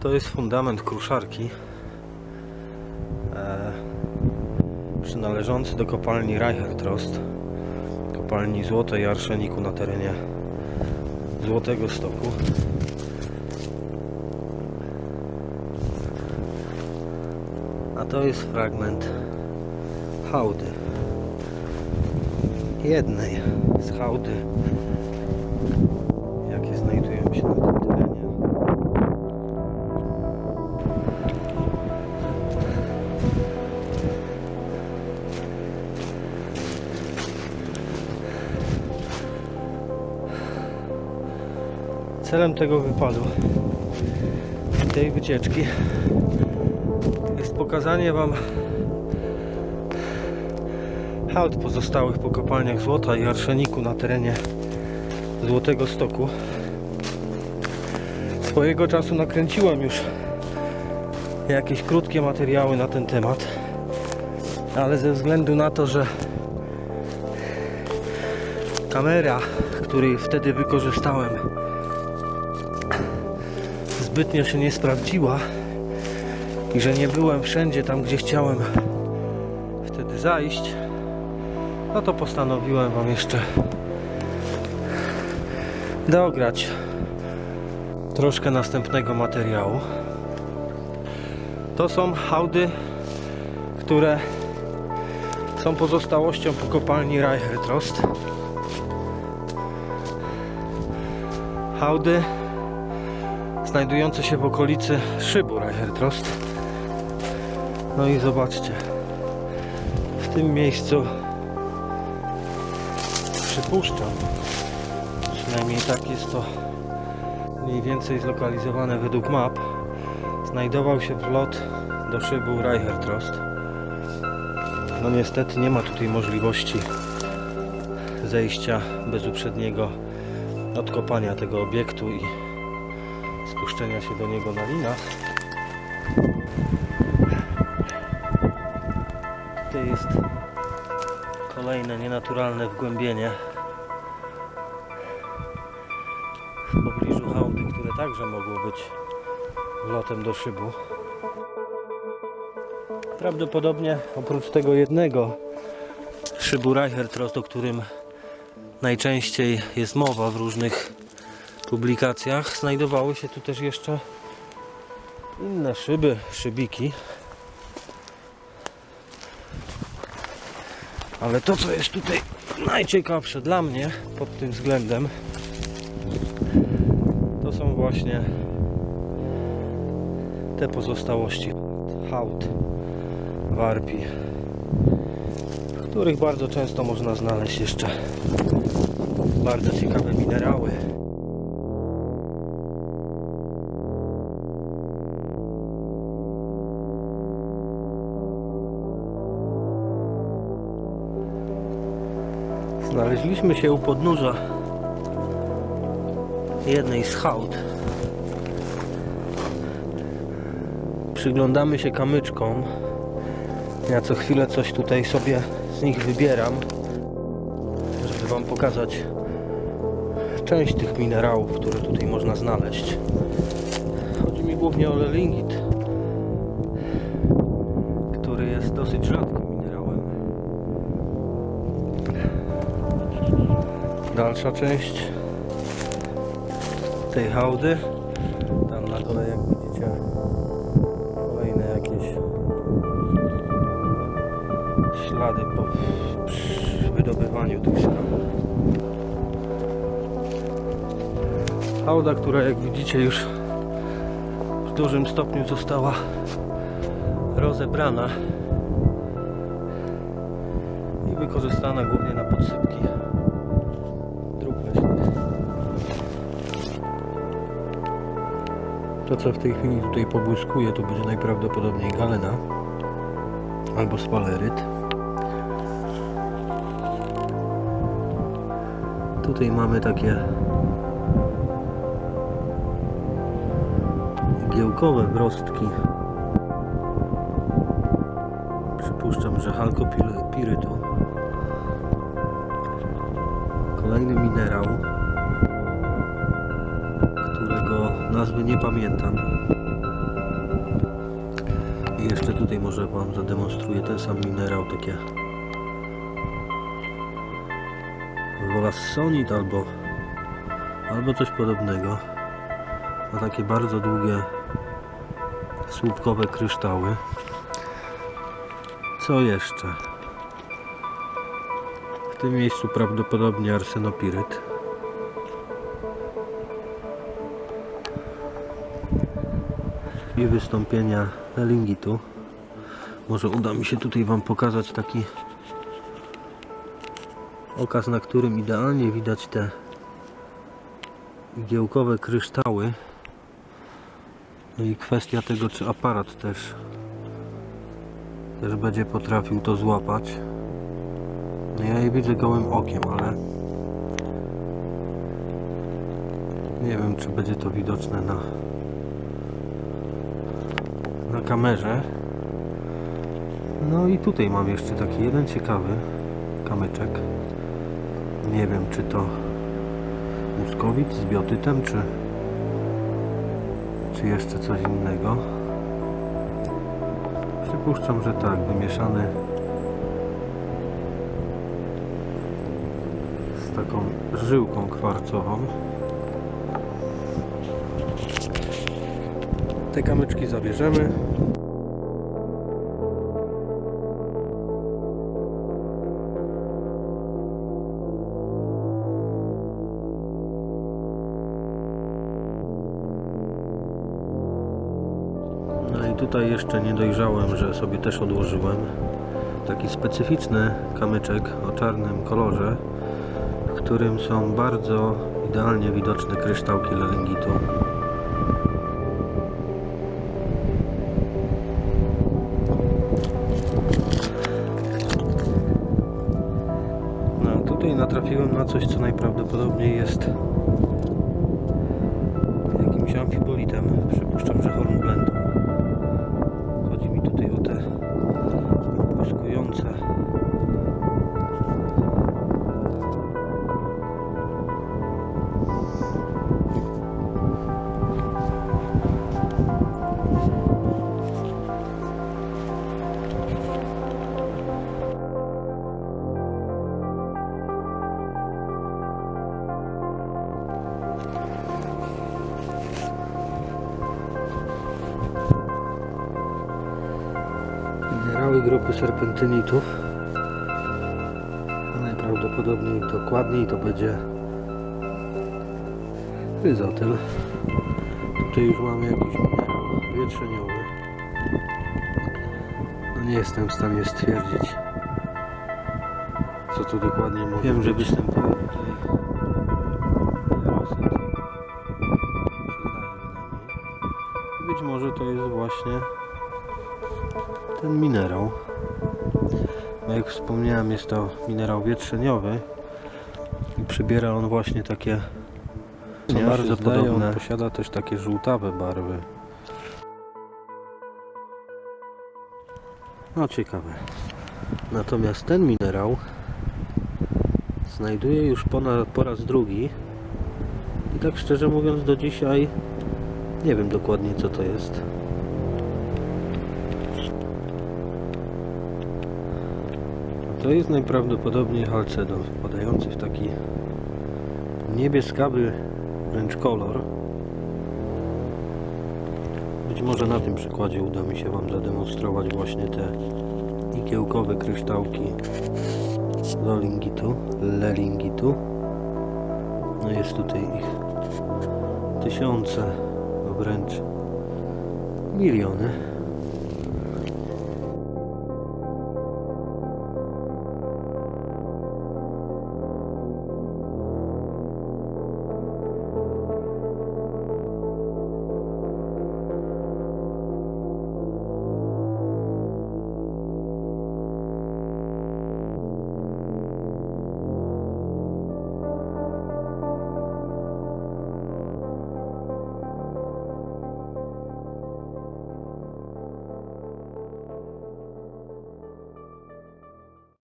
To jest fundament kruszarki e, przynależący do kopalni Reichertrost, kopalni złota i arszeniku na terenie Złotego Stoku. A to jest fragment hałdy. Jednej z hałdy, Celem tego wypadu, tej wycieczki jest pokazanie Wam hałd pozostałych po kopalniach złota i arszeniku na terenie Złotego Stoku. Swojego czasu nakręciłem już jakieś krótkie materiały na ten temat, ale ze względu na to, że kamera, której wtedy wykorzystałem, zbytnio się nie sprawdziła i że nie byłem wszędzie tam, gdzie chciałem wtedy zajść, no to postanowiłem Wam jeszcze dograć troszkę następnego materiału. To są hałdy, które są pozostałością po kopalni Reichertrost. Hałdy znajdujące się w okolicy szybu Reichertrost. No i zobaczcie, w tym miejscu przypuszczam, przynajmniej tak jest to mniej więcej zlokalizowane według map, znajdował się wlot do szybu Reichertrost. No niestety nie ma tutaj możliwości zejścia bez uprzedniego odkopania tego obiektu i spuszczenia się do niego na linach. Tutaj jest kolejne nienaturalne wgłębienie w pobliżu hałdy, które także mogło być lotem do szybu. Prawdopodobnie oprócz tego jednego szybu Reichertrost, o którym najczęściej jest mowa w różnych publikacjach, znajdowały się tu też jeszcze inne szyby, szybiki. Ale to, co jest tutaj najciekawsze dla mnie pod tym względem, to są właśnie te pozostałości hałd warpi, w których bardzo często można znaleźć jeszcze bardzo ciekawe minerały. Znaleźliśmy się u podnóża jednej z hałd. Przyglądamy się kamyczkom. Ja co chwilę coś tutaj sobie z nich wybieram, żeby Wam pokazać część tych minerałów, które tutaj można znaleźć. Chodzi mi głównie o lelingit, który jest dosyć rzadkim Dalsza część tej hałdy. Tam na dole, jak widzicie, kolejne jakieś ślady po wydobywaniu tych skał. Hałda, która jak widzicie już w dużym stopniu została rozebrana i wykorzystana głównie na podsypki To co w tej chwili tutaj pobłyskuje to będzie najprawdopodobniej galena albo spaleryt. Tutaj mamy takie giełkowe wrostki. Przypuszczam, że halkopirytu. Kolejny minerał, nazwy nie pamiętam. I jeszcze tutaj może Wam zademonstruję ten sam minerał, takie Wolassonit albo albo coś podobnego. Ma takie bardzo długie słupkowe kryształy. Co jeszcze? W tym miejscu prawdopodobnie arsenopiryt. I wystąpienia elingitu. Może uda mi się tutaj Wam pokazać taki okaz, na którym idealnie widać te igiełkowe kryształy. No i kwestia tego, czy aparat też też będzie potrafił to złapać. No ja je widzę gołym okiem, ale nie wiem, czy będzie to widoczne na kamerze. No i tutaj mam jeszcze taki jeden ciekawy kamyczek. Nie wiem, czy to muskowicz z biotytem, czy czy jeszcze coś innego. Przypuszczam, że tak, wymieszany z taką żyłką kwarcową. Te kamyczki zabierzemy. No i tutaj jeszcze nie dojrzałem, że sobie też odłożyłem taki specyficzny kamyczek o czarnym kolorze, w którym są bardzo idealnie widoczne kryształki lelingitu. Natrafiłem na coś, co najprawdopodobniej jest jakimś amfibolitem. Przypuszczam, że hornblendą. Minerały grupy serpentynitów. A Najprawdopodobniej dokładniej to będzie ryzotyl. Tutaj już mamy jakiś minerał wietrzeniowy. No nie jestem w stanie stwierdzić co tu dokładnie może Wiem, że występuje tutaj. Być może to jest właśnie ten minerał. No jak wspomniałem, jest to minerał wietrzeniowy i przybiera on właśnie takie co Ponieważ bardzo zdaje, on podobne. posiada też takie żółtawe barwy. No ciekawe. Natomiast ten minerał znajduję już po, na, po raz drugi i tak szczerze mówiąc do dzisiaj nie wiem dokładnie co to jest. To jest najprawdopodobniej halcedon wpadający w taki niebieskawy wręcz kolor. Być może na tym przykładzie uda mi się Wam zademonstrować właśnie te igiełkowe kryształki lolingitu, lelingitu. No jest tutaj ich tysiące, wręcz miliony.